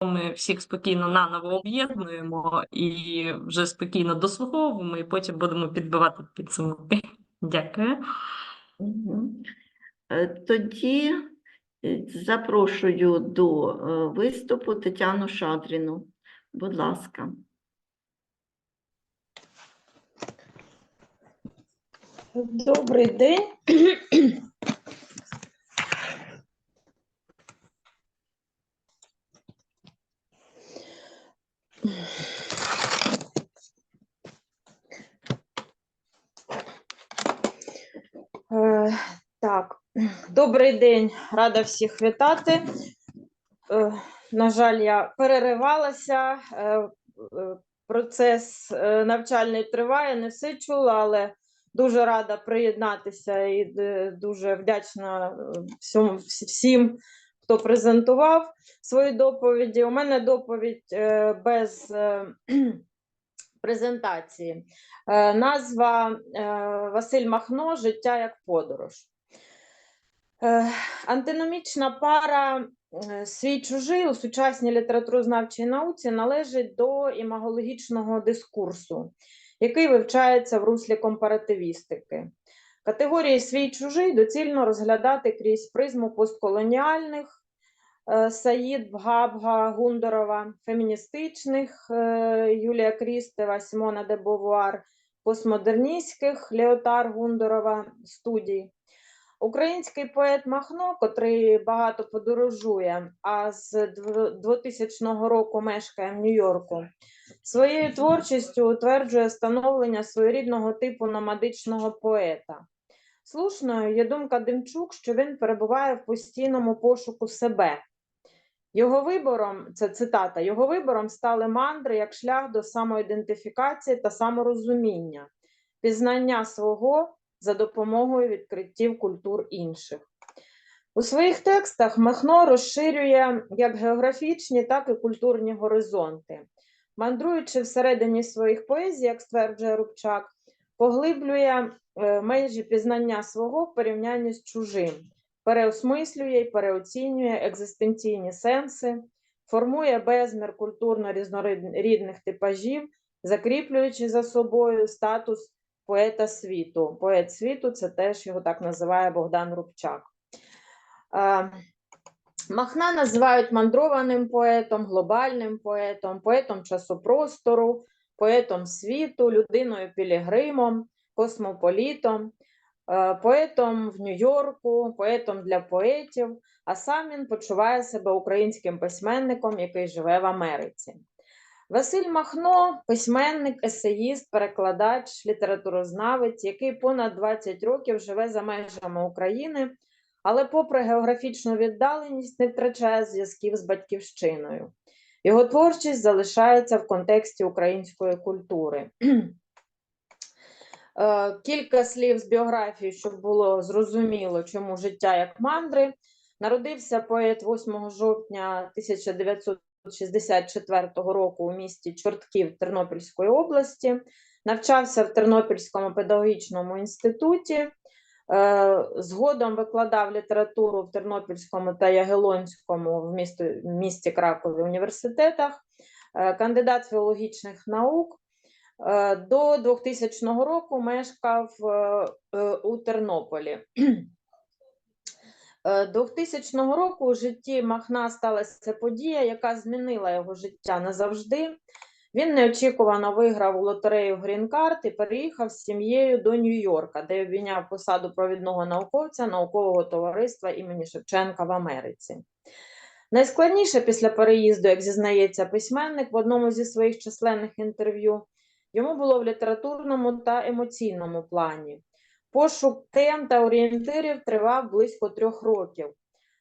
ми всіх спокійно наново об'єднуємо і вже спокійно дослуховуємо, і потім будемо підбивати підсумки. Дякую. Е, Тоді е, запрошую до е, виступу Тетяну Шадріну. Будь ласка. Добрий день. Е, Так, добрий день, рада всіх вітати. Е, На жаль, я переривалася. е, е, Процес навчальний триває, не все чула, але дуже рада приєднатися і дуже вдячна всім, хто презентував свої доповіді. У мене доповідь без презентації. Назва Василь Махно Життя як подорож. Е, Антиномічна пара е, свій чужий у сучасній літературознавчій науці належить до імагологічного дискурсу, який вивчається в руслі компаративістики. Категорії свій чужий доцільно розглядати крізь призму постколоніальних е, Саїд, Бгабга, Гундорова, феміністичних е, Юлія Крістева, Сімона де Бовуар, постмодерністських Леотар Гундорова студій. Український поет Махно, котрий багато подорожує, а з 2000 року мешкає в Нью-Йорку, своєю творчістю утверджує становлення своєрідного типу номадичного поета. Слушною є думка Демчук, що він перебуває в постійному пошуку себе. Його вибором, це цитата, його вибором стали мандри як шлях до самоідентифікації та саморозуміння, пізнання свого за допомогою відкриттів культур інших. У своїх текстах Махно розширює як географічні, так і культурні горизонти. Мандруючи всередині своїх поезій, як стверджує Рубчак, поглиблює е, межі пізнання свого в порівнянні з чужим, переосмислює і переоцінює екзистенційні сенси, формує безмір культурно різнорідних типажів, закріплюючи за собою статус поета світу. Поет світу це теж його так називає Богдан Рубчак. Махна називають мандрованим поетом, глобальним поетом, поетом часопростору, поетом світу, людиною пілігримом, космополітом, поетом в Нью-Йорку, поетом для поетів, а сам він почуває себе українським письменником, який живе в Америці. Василь Махно письменник, есеїст, перекладач, літературознавець, який понад 20 років живе за межами України, але, попри географічну віддаленість, не втрачає зв'язків з батьківщиною. Його творчість залишається в контексті української культури. Е, Кілька слів з біографії, щоб було зрозуміло, чому життя як мандри. Народився поет 8 жовтня 1964 року у місті Чортків Тернопільської області, навчався в Тернопільському педагогічному інституті. Е, Згодом викладав літературу в Тернопільському та Ягелонському в місті, місті Кракові університетах, Е, кандидат філологічних наук. Е, До 2000 року мешкав у Тернополі. Е, 2000 року у житті Махна сталася подія, яка змінила його життя назавжди. Він неочікувано виграв у лотерею Грін-карт і переїхав з сім'єю до Нью-Йорка, де обійняв посаду провідного науковця наукового товариства імені Шевченка в Америці. Найскладніше після переїзду, як зізнається письменник в одному зі своїх численних інтерв'ю, йому було в літературному та емоційному плані. Пошук тем та орієнтирів тривав близько трьох років.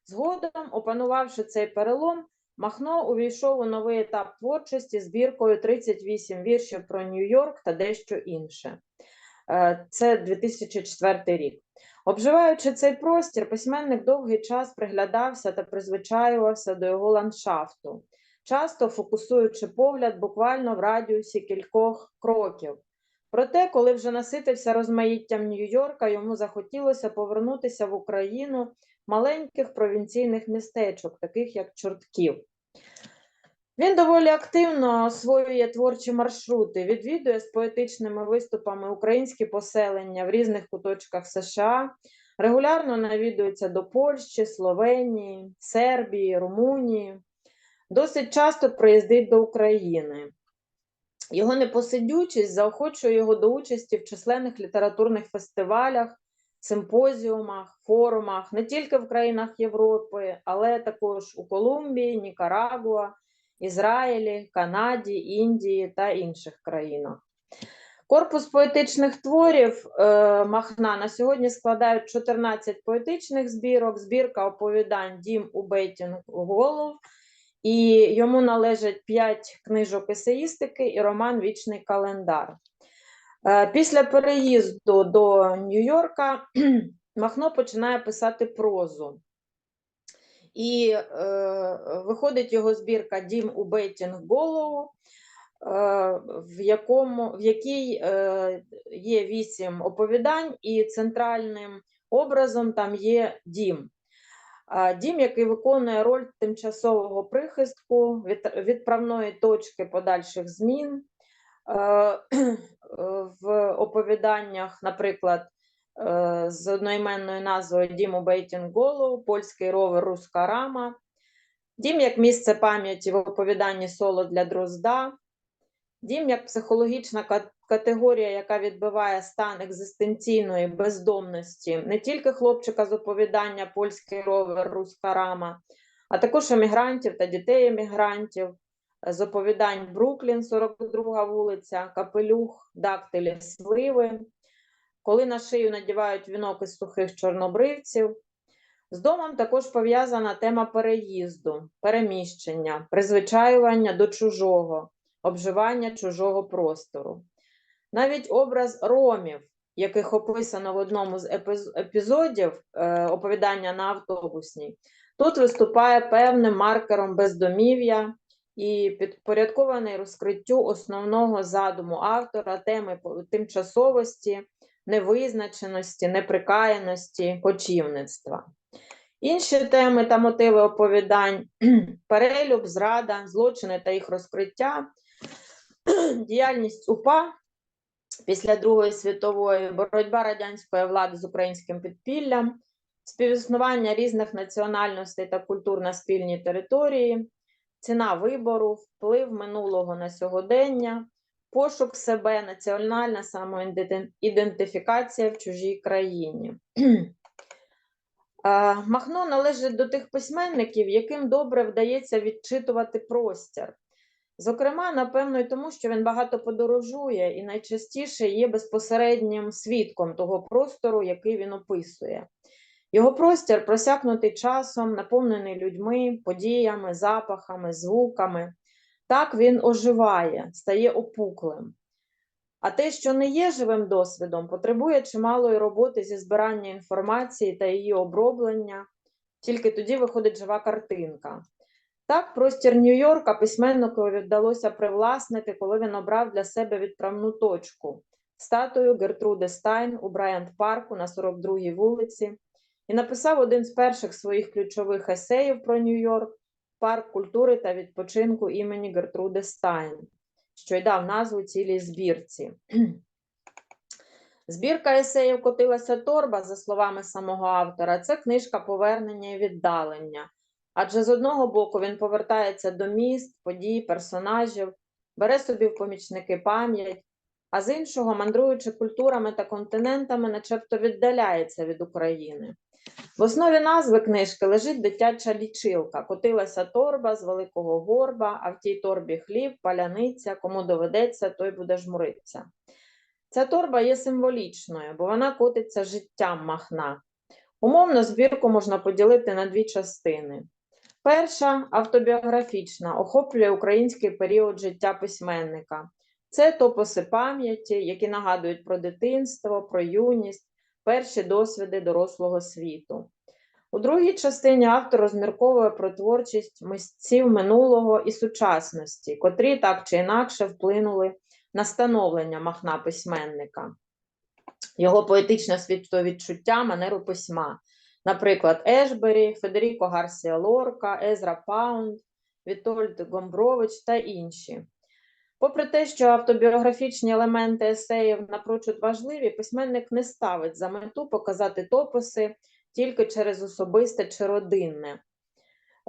Згодом, опанувавши цей перелом, Махно увійшов у новий етап творчості збіркою 38 віршів про Нью-Йорк та дещо інше. Е, Це 2004 рік. Обживаючи цей простір, письменник довгий час приглядався та призвичаювався до його ландшафту, часто фокусуючи погляд буквально в радіусі кількох кроків. Проте, коли вже наситився розмаїттям Нью-Йорка, йому захотілося повернутися в Україну маленьких провінційних містечок, таких як Чортків. Він доволі активно освоює творчі маршрути, відвідує з поетичними виступами українські поселення в різних куточках США, регулярно навідується до Польщі, Словенії, Сербії, Румунії. Досить часто приїздить до України. Його непосидючість заохочує його до участі в численних літературних фестивалях, симпозіумах, форумах не тільки в країнах Європи, але також у Колумбії, Нікарагуа, Ізраїлі, Канаді, Індії та інших країнах. Корпус поетичних творів е, Махна на сьогодні складають 14 поетичних збірок, збірка оповідань Дім у Бейтінг Голов, і йому належать 5 книжок есеїстики і роман Вічний календар. Е, Після переїзду до Нью-Йорка Махно починає писати прозу. І е, виходить його збірка Дім у Бейтінг Голоу, е, в, в якій е, є вісім оповідань, і центральним образом там є дім. Дім, який виконує роль тимчасового прихистку, відправної точки подальших змін. Е, В оповіданнях, наприклад, е, з одноіменною назвою Дім у Бейтінголу, польський ровер Руска рама, Дім як місце пам'яті в оповіданні соло для дрозда, Дім як психологічна категорія, яка відбиває стан екзистенційної бездомності. Не тільки хлопчика з оповідання Польський ровер Руска рама, а також емігрантів та дітей емігрантів, з оповідань Бруклін, 42 вулиця, Капелюх, Дактилі, Сливи, коли на шию надівають вінок із сухих чорнобривців. З домом також пов'язана тема переїзду, переміщення, призвичаювання до чужого, обживання чужого простору. Навіть образ ромів, яких описано в одному з епізодів е, оповідання на автобусній, тут виступає певним маркером бездомів'я і підпорядкований розкриттю основного задуму автора теми тимчасовості, невизначеності, неприкаяності, кочівництва. Інші теми та мотиви оповідань перелюб, зрада, злочини та їх розкриття, діяльність УПА після Другої світової, боротьба радянської влади з українським підпіллям, співіснування різних національностей та культур на спільній території, ціна вибору, вплив минулого на сьогодення, пошук себе, національна самоідентифікація в чужій країні. Махно належить до тих письменників, яким добре вдається відчитувати простір. Зокрема, напевно, і тому, що він багато подорожує і найчастіше є безпосереднім свідком того простору, який він описує. Його простір просякнутий часом, наповнений людьми, подіями, запахами, звуками. Так він оживає, стає опуклим. А те, що не є живим досвідом, потребує чималої роботи зі збирання інформації та її оброблення. Тільки тоді виходить жива картинка. Так, простір Нью-Йорка письменникові вдалося привласнити, коли він обрав для себе відправну точку статую Гертруди Стайн у Брайант Парку на 42-й вулиці і написав один з перших своїх ключових есеїв про Нью-Йорк Парк культури та відпочинку імені Гертруди Стайн, що й дав назву цілій збірці. Збірка есеїв котилася торба, за словами самого автора. Це книжка повернення і віддалення. Адже з одного боку він повертається до міст, подій, персонажів, бере собі в помічники пам'ять, а з іншого, мандруючи культурами та континентами, начебто віддаляється від України. В основі назви книжки лежить дитяча лічилка. Котилася торба з великого горба, а в тій торбі хліб, паляниця, кому доведеться, той буде жмуритися. Ця торба є символічною, бо вона котиться життям махна. Умовно збірку можна поділити на дві частини. Перша автобіографічна, охоплює український період життя письменника. Це топоси пам'яті, які нагадують про дитинство, про юність, перші досвіди дорослого світу. У другій частині автор розмірковує про творчість митців минулого і сучасності, котрі так чи інакше вплинули на становлення махна письменника, його поетичне світовідчуття, манеру письма. Наприклад, Ешбері, Федеріко Гарсія Лорка, Езра Паунд, Вітольд Гомбрович та інші. Попри те, що автобіографічні елементи есеїв напрочуд важливі, письменник не ставить за мету показати топоси тільки через особисте чи родинне.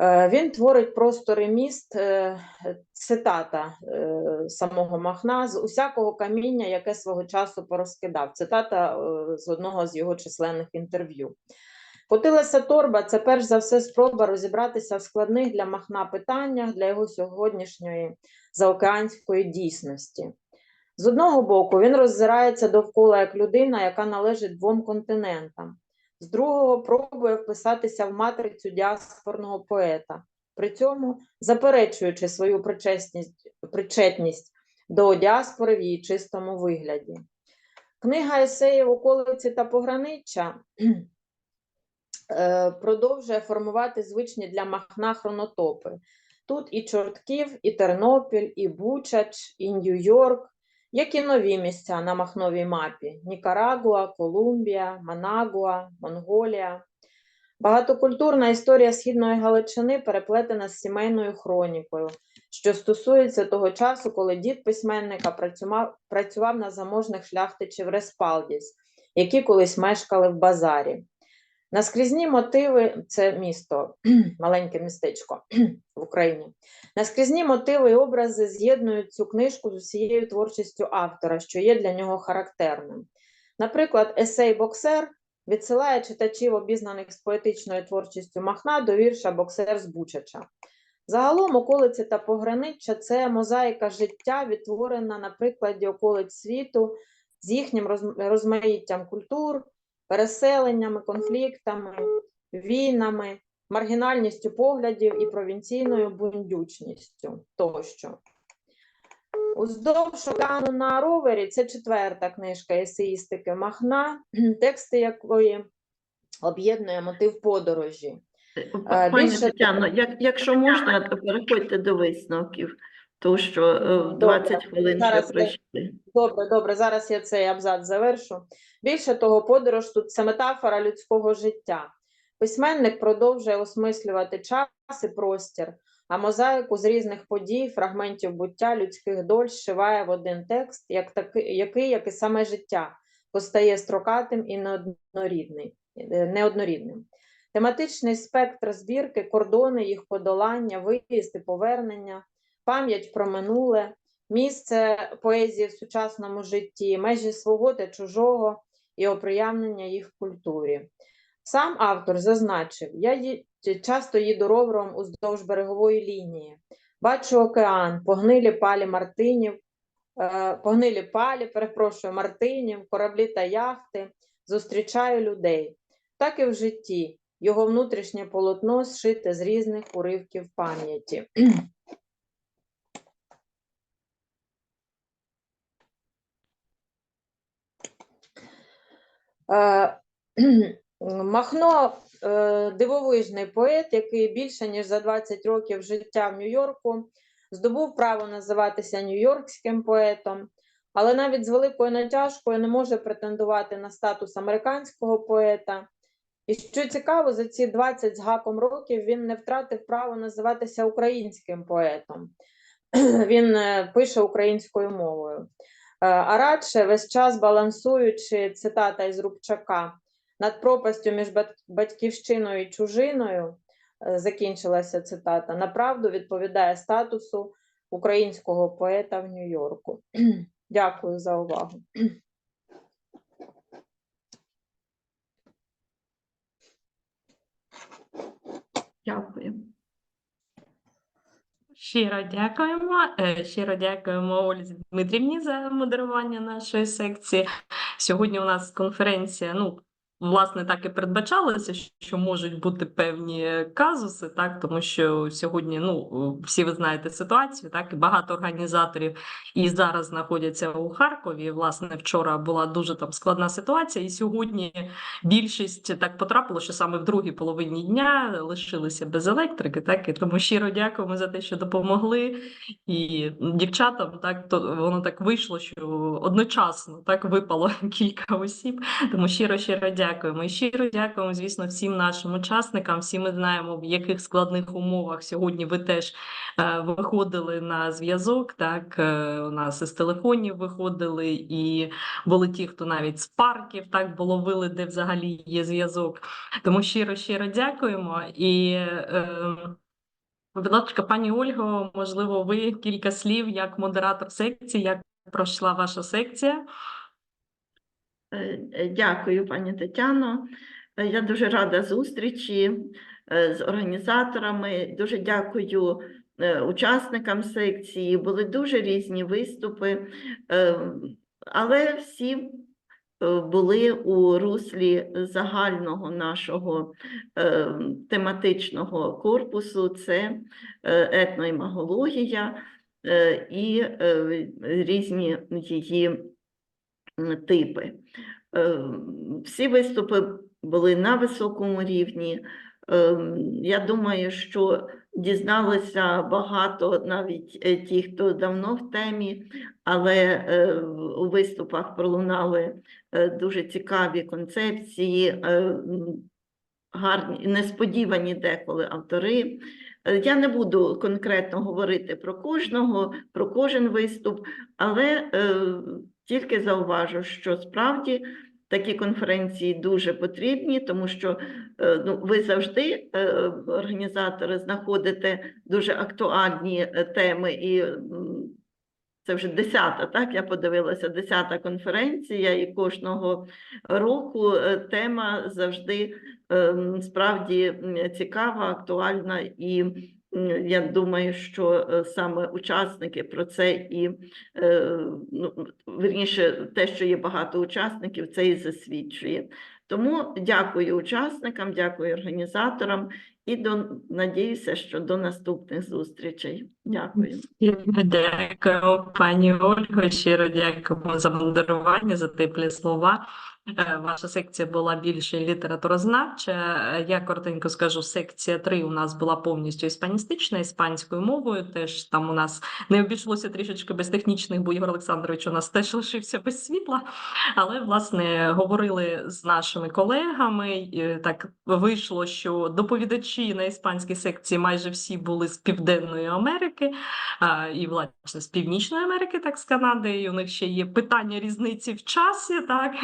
Е, Він творить простори міст, е, цитата е, самого Махна, з усякого каміння, яке свого часу порозкидав. Цитата з одного з його численних інтерв'ю. Котилася торба це перш за все спроба розібратися в складних для Махна питаннях для його сьогоднішньої заокеанської дійсності. З одного боку, він роззирається довкола як людина, яка належить двом континентам, з другого пробує вписатися в матрицю діаспорного поета, при цьому заперечуючи свою причетність до діаспори в її чистому вигляді. Книга есеїв околиці та пограниччя продовжує формувати звичні для Махна хронотопи. Тут і Чортків, і Тернопіль, і Бучач, і Нью-Йорк, як і нові місця на махновій мапі: Нікарагуа, Колумбія, Манагуа, Монголія. Багатокультурна історія східної Галичини переплетена з сімейною хронікою, що стосується того часу, коли дід письменника працював, працював на заможних шляхтичів Респалдіс, які колись мешкали в базарі. Наскрізні мотиви це місто, маленьке містечко в Україні. Наскрізні мотиви і образи з'єднують цю книжку з усією творчістю автора, що є для нього характерним. Наприклад, есей Боксер відсилає читачів, обізнаних з поетичною творчістю Махна, до вірша Боксер з Бучача. Загалом околиці та пограниччя це мозаїка життя, відтворена на прикладі околиць світу з їхнім розмаїттям культур, переселеннями, конфліктами, війнами, маргінальністю поглядів і провінційною бундючністю тощо. Уздовж океану на ровері це четверта книжка есеїстики Махна, тексти якої об'єднує мотив подорожі. Пані більше Тетяно, як, якщо можна, то переходьте до висновків, тому що е, в 20 хвилин вже Зараз пройшли. Добре, добре, зараз я цей абзац завершу. Більше того, подорож тут це метафора людського життя. Письменник продовжує осмислювати час і простір, а мозаїку з різних подій, фрагментів буття людських доль зшиває в один текст, як таки, який, як і саме життя, постає строкатим і неоднорідний, е, неоднорідним. Тематичний спектр збірки, кордони, їх подолання, виїзд і повернення, пам'ять про минуле, місце поезії в сучасному житті, межі свого та чужого і оприявнення їх в культурі. Сам автор зазначив: я часто їду ровером уздовж берегової лінії, бачу океан, погнилі палі мартинів, е, погнилі палі, перепрошую, мартинів, кораблі та яхти, зустрічаю людей. Так і в житті його внутрішнє полотно зшите з різних уривків пам'яті. Махно е, дивовижний поет, який більше ніж за 20 років життя в Нью-Йорку здобув право називатися нью-йоркським поетом, але навіть з великою натяжкою не може претендувати на статус американського поета. І що цікаво, за ці 20 з гаком років він не втратив право називатися українським поетом. Він е, пише українською мовою. Е, А радше весь час балансуючи цитата із Рубчака над пропастю між батьківщиною і чужиною, е, закінчилася цитата, направду відповідає статусу українського поета в Нью-Йорку. Дякую за увагу. Дякую. Щиро дякуємо. Е, Щиро дякуємо Ользі Дмитрівні за модерування нашої секції. Сьогодні у нас конференція. Ну, власне, так і передбачалося, що можуть бути певні казуси, так, тому що сьогодні, ну, всі ви знаєте ситуацію, так, і багато організаторів і зараз знаходяться у Харкові. Власне, вчора була дуже там складна ситуація, і сьогодні більшість так потрапило, що саме в другій половині дня лишилися без електрики, так і тому щиро дякуємо за те, що допомогли. І дівчатам так то воно так вийшло, що одночасно так випало кілька осіб. Тому щиро щиро дякую. Дякуємо. І щиро дякуємо, звісно, всім нашим учасникам. Всі ми знаємо, в яких складних умовах сьогодні ви теж е, виходили на зв'язок. Так, е, у нас із телефонів виходили, і були ті, хто навіть з парків так було вили, де взагалі є зв'язок. Тому щиро, щиро дякуємо. І е, будь ласка, пані Ольго, можливо, ви кілька слів як модератор секції, як пройшла ваша секція? Е, е, Дякую, пані Тетяно. Е, Я дуже рада зустрічі з організаторами. Дуже дякую учасникам секції. Були дуже різні виступи, але всі були у руслі загального нашого тематичного корпусу. Це етноімагологія і різні її типи. Е, Всі виступи були на високому рівні. Е, Я думаю, що дізналися багато навіть е, ті, хто давно в темі, але у виступах пролунали дуже цікаві концепції, гарні, несподівані деколи автори. Я не буду конкретно говорити про кожного, про кожен виступ, але тільки зауважу, що справді такі конференції дуже потрібні, тому що е, ну, ви завжди, е, організатори, знаходите дуже актуальні е, теми і. Це вже десята, так? Я подивилася, десята конференція, і кожного року тема завжди ем, справді цікава, актуальна, і я думаю, що е, саме учасники про це і е, ну, верніше, те, що є багато учасників, це і засвідчує. Тому дякую учасникам, дякую організаторам і до надіюся, що до наступних зустрічей. Дякую. Дякую, пані Ольго. Щиро дякуємо за модерування, за теплі слова. Е, Ваша секція була більше літературознавча. Е, Я коротенько скажу, секція 3 у нас була повністю іспаністична, іспанською мовою. Теж там у нас не обійшлося трішечки без технічних, бо Ігор Олександрович у нас теж лишився без світла. Але власне говорили з нашими колегами. і Так вийшло, що доповідачі на іспанській секції майже всі були з Південної Америки і власне з Північної Америки, так з Канади. І у них ще є питання різниці в часі, так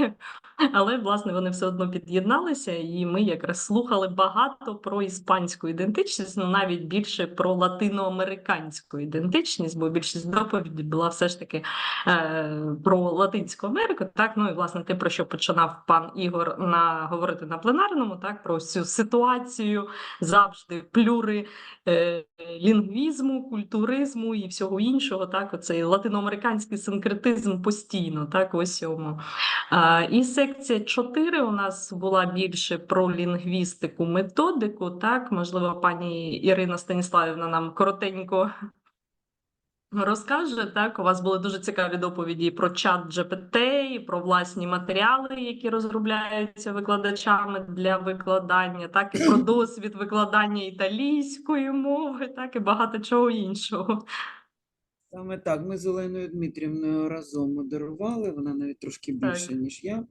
але власне вони все одно під'єдналися, і ми якраз слухали багато про іспанську ідентичність, ну навіть більше про латиноамериканську ідентичність, бо більшість доповіді була все ж таки е, про Латинську Америку. Так, ну і власне те, про що починав пан Ігор на говорити на пленарному, так про цю ситуацію завжди плюри е, лінгвізму, культуризму і всього іншого. Так, оцей латиноамериканський синкретизм постійно, так, ось цьому. А, І секція 4 у нас була більше про лінгвістику, методику. Так, можливо, пані Ірина Станіславівна нам коротенько розкаже. Так, у вас були дуже цікаві доповіді про чат GPT, і про власні матеріали, які розробляються викладачами для викладання, так, і про досвід викладання італійської мови, так, і багато чого іншого. Саме так, ми з Оленою Дмитрівною разом модерували, вона навіть трошки Так. більше, ніж я.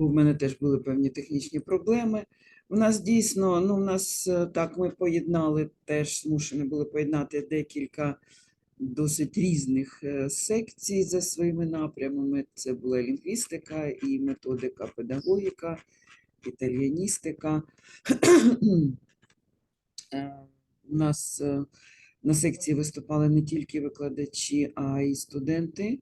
Бо в мене теж були певні технічні проблеми. У нас дійсно, ну, у нас е, так, ми поєднали теж, змушені були поєднати декілька досить різних е, секцій за своїми напрямами. Це була лінгвістика і методика, педагогіка, італіаністика. Е, У нас на секції виступали не тільки викладачі, а й студенти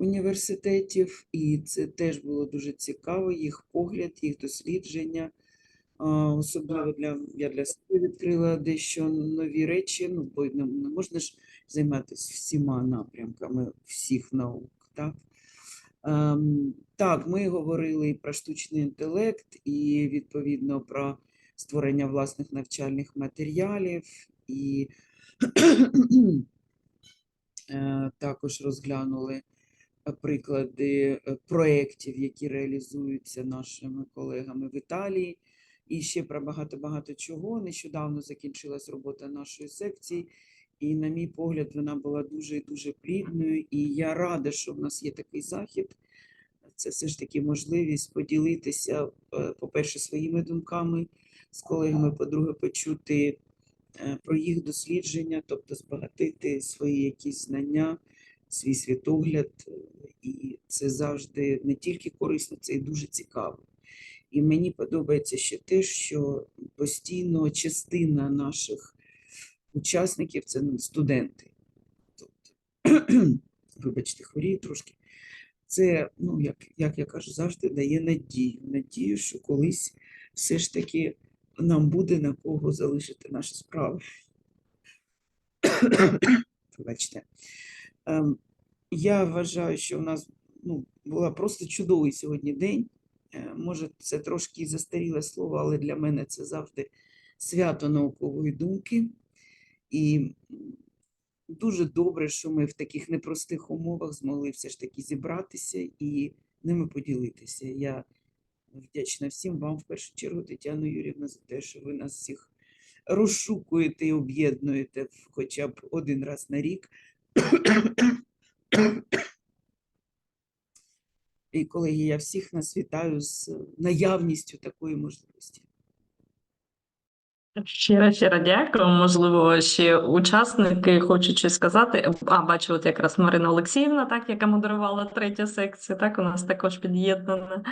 університетів, і це теж було дуже цікаво, їх погляд, їх дослідження. Особливо для я для себе відкрила дещо нові речі, ну, бо не, не можна ж займатися всіма напрямками всіх наук. Так? Ем, так, ми говорили і про штучний інтелект, і відповідно про створення власних навчальних матеріалів, і е, також розглянули приклади е, проєктів, які реалізуються нашими колегами в Італії. І ще про багато-багато чого. Нещодавно закінчилась робота нашої секції, і, на мій погляд, вона була дуже і дуже плідною. І я рада, що в нас є такий захід це все ж таки можливість поділитися, е, по-перше, своїми думками з колегами, по-друге, почути е, про їх дослідження, тобто збагатити свої якісь знання, свій світогляд. е, І це завжди не тільки корисно, це і дуже цікаво. І мені подобається ще те, що постійно частина наших учасників це студенти. Тобто, вибачте, хворію трошки. Це, ну, як, як я кажу, завжди дає надію. Надію, що колись все ж таки нам буде на кого залишити наші справи. Вибачте. Ем, я вважаю, що у нас ну, була просто чудовий сьогодні день. Е, Може, це трошки застаріле слово, але для мене це завжди свято наукової думки. І дуже добре, що ми в таких непростих умовах змогли все ж таки зібратися і ними поділитися. Я вдячна всім вам, в першу чергу, Тетяно Юрівна, за те, що ви нас всіх розшукуєте і об'єднуєте хоча б один раз на рік. І, колеги, я всіх нас вітаю з наявністю такої можливості. Щиро, щиро дякую. Можливо, ще учасники хочуть щось сказати. А, бачу, от якраз Марина Олексіївна, так, яка модерувала третю секцію, так, у нас також під'єднана.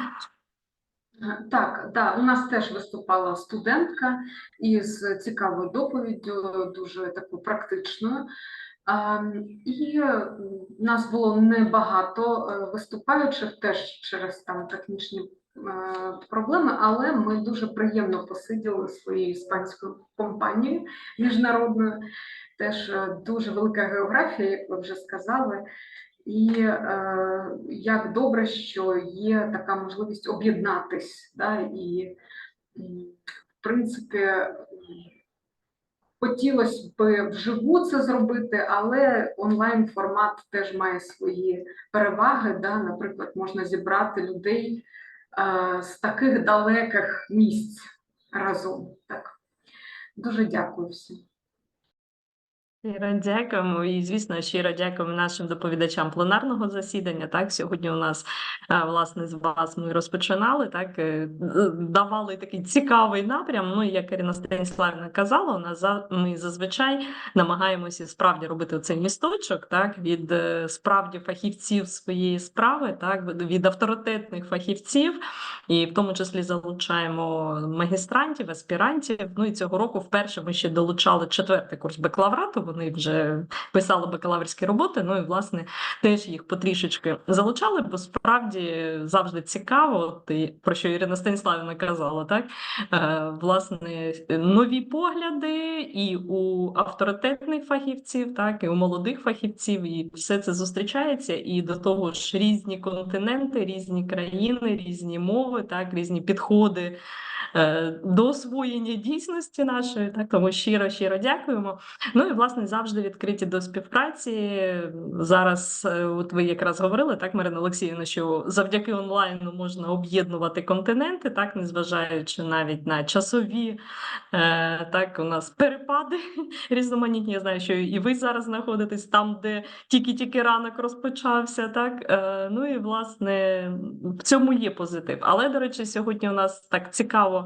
Так, да, у нас теж виступала студентка із цікавою доповіддю, дуже такою практичною. А, І у нас було небагато е, виступаючих теж через там технічні е, проблеми, але ми дуже приємно посиділи своєю іспанською компанією міжнародною. Теж е, дуже велика географія, як ви вже сказали. І е, як добре, що є така можливість об'єднатись, да, і, в принципі, хотілося б вживу це зробити, але онлайн формат теж має свої переваги. Да. Наприклад, можна зібрати людей е, з таких далеких місць разом. Так. Дуже дякую всім. Щиро дякуємо і, звісно, щиро дякуємо нашим доповідачам пленарного засідання. Так, сьогодні у нас е, власне з вас ми розпочинали, так е, давали такий цікавий напрям. Ну, як Ірина Станіславівна казала, у нас ми зазвичай намагаємося справді робити цей місточок, так від е, справді фахівців своєї справи, так від авторитетних фахівців, і в тому числі залучаємо магістрантів, аспірантів. Ну і цього року вперше ми ще долучали четвертий курс бакалаврату. Вони вже писали бакалаврські роботи. Ну і власне теж їх потрішечки залучали, бо справді завжди цікаво, і про що Ірина Станіславівна казала, так е, власне нові погляди і у авторитетних фахівців, так і у молодих фахівців, і все це зустрічається. І до того ж різні континенти, різні країни, різні мови, так різні підходи. Е, До освоєння дійсності нашої, так тому щиро щиро дякуємо. Ну і власне завжди відкриті до співпраці. Зараз, е, от ви якраз говорили, так, Марина Олексіївна, що завдяки онлайну можна об'єднувати континенти, так, незважаючи навіть на часові е, так, у нас перепади різноманітні. Я знаю, що і ви зараз знаходитесь там, де тільки-тільки ранок розпочався. Так? Ну і власне в цьому є позитив. Але, до речі, сьогодні у нас так цікаво.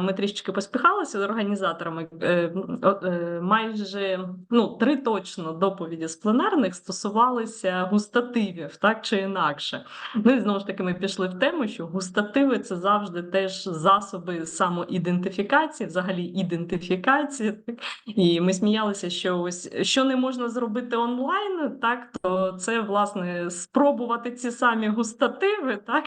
Ми трішечки поспіхалися з організаторами. Е, е, Майже ну, три точно доповіді з пленарних стосувалися густативів, так чи інакше. Ну і знову ж таки, ми пішли в тему, що густативи це завжди теж засоби самоідентифікації, взагалі ідентифікації. І ми сміялися, що ось що не можна зробити онлайн, так то це власне спробувати ці самі густативи, так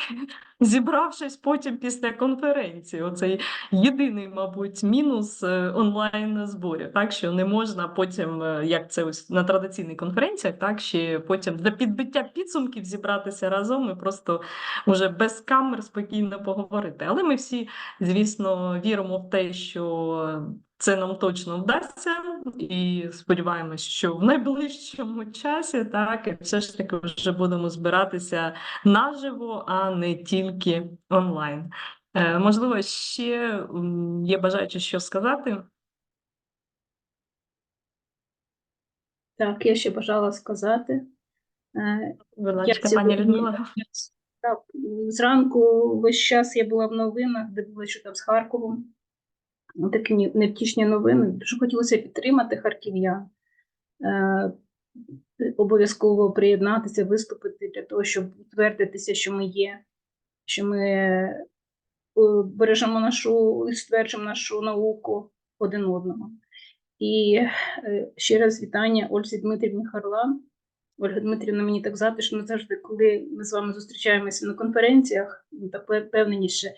зібравшись потім після конференції. Оцей єдиний, мабуть, мінус е, онлайн зборів, так що не можна потім, е, як це ось на традиційних конференціях, так ще потім для підбиття підсумків зібратися разом і просто уже без камер спокійно поговорити. Але ми всі, звісно, віримо в те, що це нам точно вдасться, і сподіваємось, що в найближчому часі так і все ж таки вже будемо збиратися наживо, а не тільки онлайн. Е, Можливо, ще є бажаючі що сказати. Так, я ще бажала сказати. Будь Я пані Людмила. Так, зранку весь час я була в новинах, дивилася, що там з Харковом. Ну, Такі невтішні новини. Дуже хотілося підтримати харків'ян. Е, обов'язково приєднатися, виступити для того, щоб утвердитися, що ми є, що ми бережемо нашу і стверджуємо нашу науку один одного. І е, ще раз вітання Ользі Дмитрівні Харлан. Ольга Дмитрівна, мені так затишно завжди, коли ми з вами зустрічаємося на конференціях, ну, так пе- впевненіше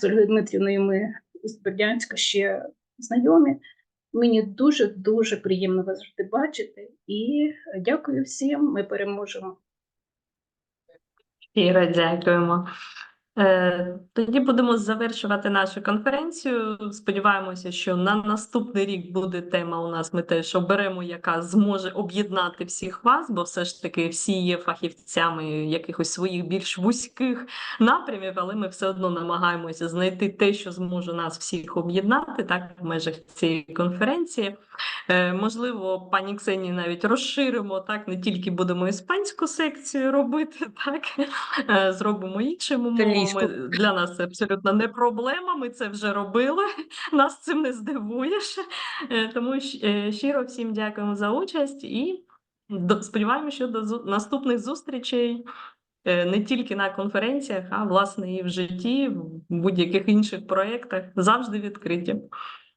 з Ольгою Дмитрівною ми з Бердянська ще знайомі. Мені дуже-дуже приємно вас завжди бачити і дякую всім. Ми переможемо. Щиро дякуємо. Е, Тоді будемо завершувати нашу конференцію. Сподіваємося, що на наступний рік буде тема у нас. Ми теж оберемо, яка зможе об'єднати всіх вас, бо все ж таки всі є фахівцями якихось своїх більш вузьких напрямів, але ми все одно намагаємося знайти те, що зможе нас всіх об'єднати, так в межах цієї конференції. Е, Можливо, пані Ксенії навіть розширимо так, не тільки будемо іспанську секцію робити, так е, зробимо мовами. Для нас це абсолютно не проблема. Ми це вже робили. Нас цим не здивуєш. Е, Тому е, щиро всім дякуємо за участь і сподіваємося, що до наступних зустрічей. е, Не тільки на конференціях, а власне і в житті, в будь-яких інших проєктах завжди відкриті.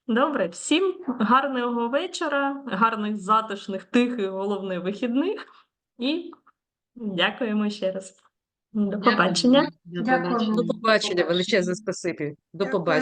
Добре, всім гарного вечора, гарних, затишних, тихих, головне вихідних. І дякуємо ще раз. До побачення. До Дякую. побачення. До побачення, величезне спасибі. До побачення.